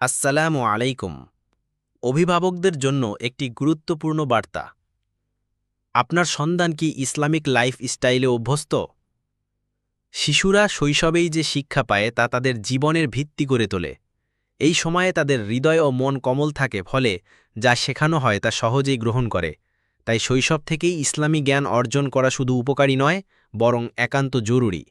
আসসালামু আলাইকুম। অভিভাবকদের জন্য একটি গুরুত্বপূর্ণ বার্তা। আপনার সন্তান কি ইসলামিক লাইফ স্টাইলে অভ্যস্ত? শিশুরা শৈশবেই যে শিক্ষা পায় তা তাদের জীবনের ভিত্তি করে তোলে। এই সময়ে তাদের হৃদয় ও মন কমল থাকে ফলে যা শেখানো হয় তা সহজেই গ্রহণ করে। তাই শৈশব থেকেই ইসলামী জ্ঞান অর্জন করা শুধু উপকারী নয়, বরং একান্ত জরুরি।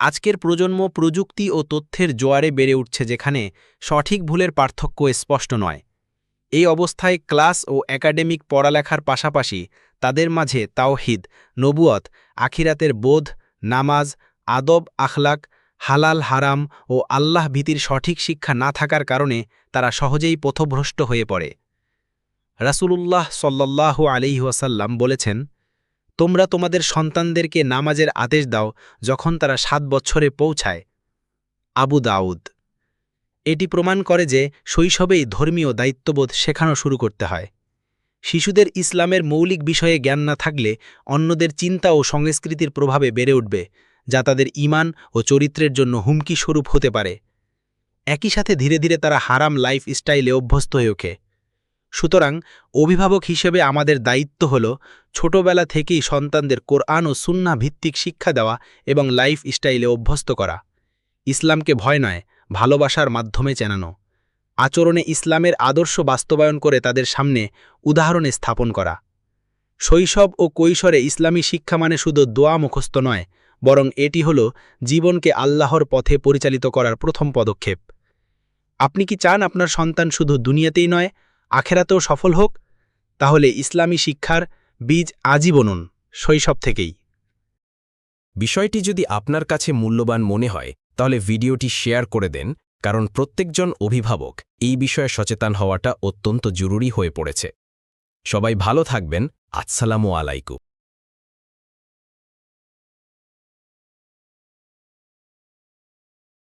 আজকের প্রজন্ম প্রযুক্তি ও তথ্যের জোয়ারে বেড়ে উঠছে যেখানে সঠিক ভুলের পার্থক্য স্পষ্ট নয়। এই অবস্থায় ক্লাস ও একাডেমিক পড়ালেখার পাশাপাশি তাদের মাঝে তাওহিদ নবুয়ত আখিরাতের বোধ, নামাজ, আদব, আখলাক, হালাল, হারাম ও আল্লাহ ভীতির সঠিক শিক্ষা না থাকার কারণে তারা সহজেই পথভ্রষ্ট হয়ে পড়ে। রাসূলুল্লাহ সল্লাহ আলিহাসাল্লাম বলেছেন তোমরা তোমাদের সন্তানদেরকে নামাজের আদেশ দাও যখন তারা সাত বছরে পৌঁছায়। আবু দাউদ। এটি প্রমাণ করে যে শৈশবেই ধর্মীয় দায়িত্ববোধ শেখানো শুরু করতে হয়। শিশুদের ইসলামের মৌলিক বিষয়ে জ্ঞান না থাকলে অন্যদের চিন্তা ও সংস্কৃতির প্রভাবে বেড়ে উঠবে, যা তাদের ইমান ও চরিত্রের জন্য হুমকি স্বরূপ হতে পারে। একই সাথে ধীরে ধীরে তারা হারাম লাইফ স্টাইলে অভ্যস্ত হয়ে ওঠে। সুতরাং অভিভাবক হিসেবে আমাদের দায়িত্ব হল ছোটবেলা থেকেই সন্তানদের কোরআন ও সুন্না ভিত্তিক শিক্ষা দেওয়া এবং লাইফ স্টাইলে অভ্যস্ত করা। ইসলামকে ভয় নয়, ভালোবাসার মাধ্যমে চেনানো। আচরণে ইসলামের আদর্শ বাস্তবায়ন করে তাদের সামনে উদাহরণে স্থাপন করা। শৈশব ও কৈশোরে ইসলামী শিক্ষা মানে শুধু দোয়া মুখস্থ নয়, বরং এটি হল জীবনকে আল্লাহর পথে পরিচালিত করার প্রথম পদক্ষেপ। আপনি কি চান আপনার সন্তান শুধু দুনিয়াতেই নয় আখেরাতেও সফল হোক, তাহলে ইসলামী শিক্ষার বীজ আজই বনুন শৈশব থেকেই। বিষয়টি যদি আপনার কাছে মূল্যবান মনে হয়, তাহলে ভিডিওটি শেয়ার করে দেন, কারণ প্রত্যেকজন অভিভাবক এই বিষয়ে সচেতন হওয়াটা অত্যন্ত জরুরি হয়ে পড়েছে। সবাই ভালো থাকবেন, আসসালামু আলাইকুম।